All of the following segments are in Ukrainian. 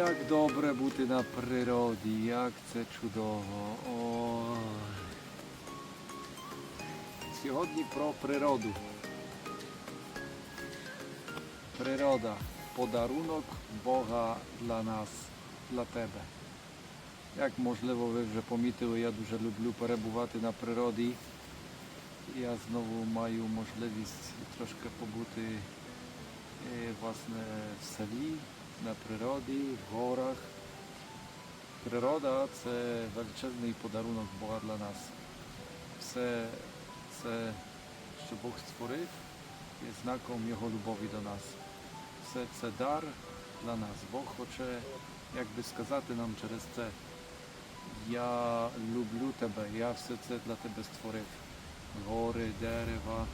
Як добре бути на природі, як це чудово. Ой. Сьогодні про природу. Природа подарунок Бога для нас, для тебе. Як можливо ви вже помітили, я дуже люблю перебувати на природі. Я знову маю можливість трошки побути е, власне в селі, на природі, в горах. Природа це величезний подарунок Бога для нас. Все це, що Бог створив, є знаком Його любові до нас. Все це дар для нас. Бог хоче, як би сказати нам через це, я люблю тебе, я все це для тебе створив. Гори, дерева,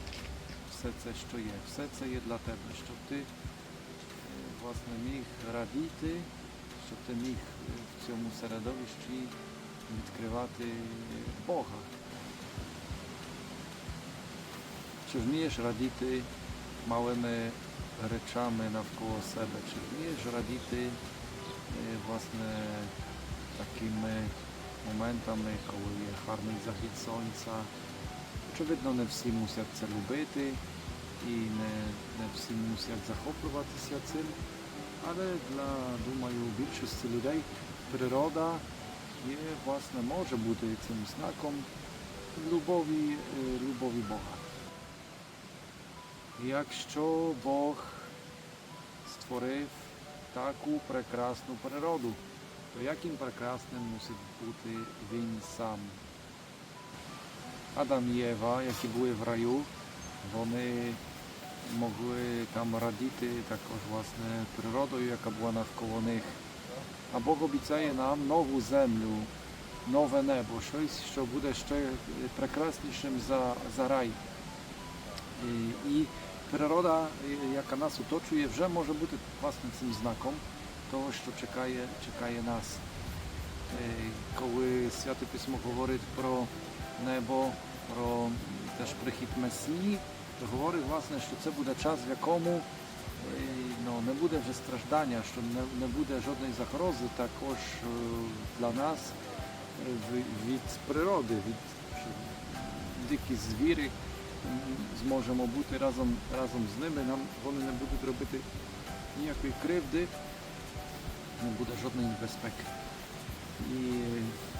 все це, що є, все це є для тебе, щоб ти власне міг радіти, щоб ти міг в цьому середовищі відкривати Бога. Чи вмієш радіти малими речами навколо себе? Чи вмієш радіти е, власне такими моментами, коли є гарний захід сонця? Очевидно, не всі мусять це любити і не, не всі мусять захоплюватися цим, але для, думаю, більшості людей природа є, власне, може бути цим знаком любові, е, любові Бога. Якщо Бог створив таку прекрасну природу, то яким прекрасним мусить бути він сам? Адам і Єва, які були в раю, вони могли там радіти також власне природою, яка була навколо них. А Бог обіцяє нам нову землю, нове небо, щось, що буде ще прекраснішим за, за рай. І, і природа, і- яка нас оточує, вже може бути власне цим знаком того, що чекає, чекає нас. Е, Коли Святе Письмо говорить про небо, про теж прихід Месії, то говорить власне, що це буде час, в якому е, ну, не буде вже страждання, що не, не буде жодної загрози також е, для нас е, від природи, від що дикі звірі зможемо бути разом, разом з ними, нам вони не будуть робити ніякої кривди, не буде жодної небезпеки. І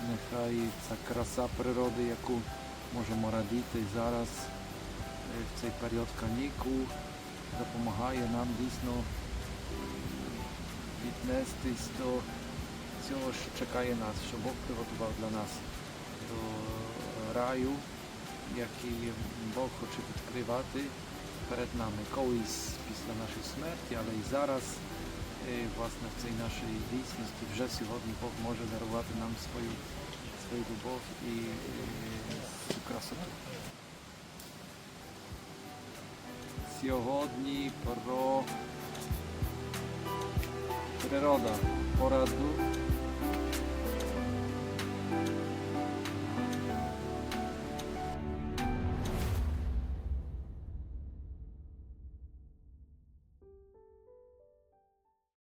нехай ця краса природи, яку можемо радіти зараз цей період канікул, допомагає нам дійсно віднестись до цього, що чекає нас, що Бог приготував для нас до раю, який Бог хоче відкривати перед нами колись після нашої смерті, але і зараз, е, власне, в цій нашій дійсності вже сьогодні Бог може дарувати нам свою, свою любов і е, цю красоту. Сьогодні про природа. Пораду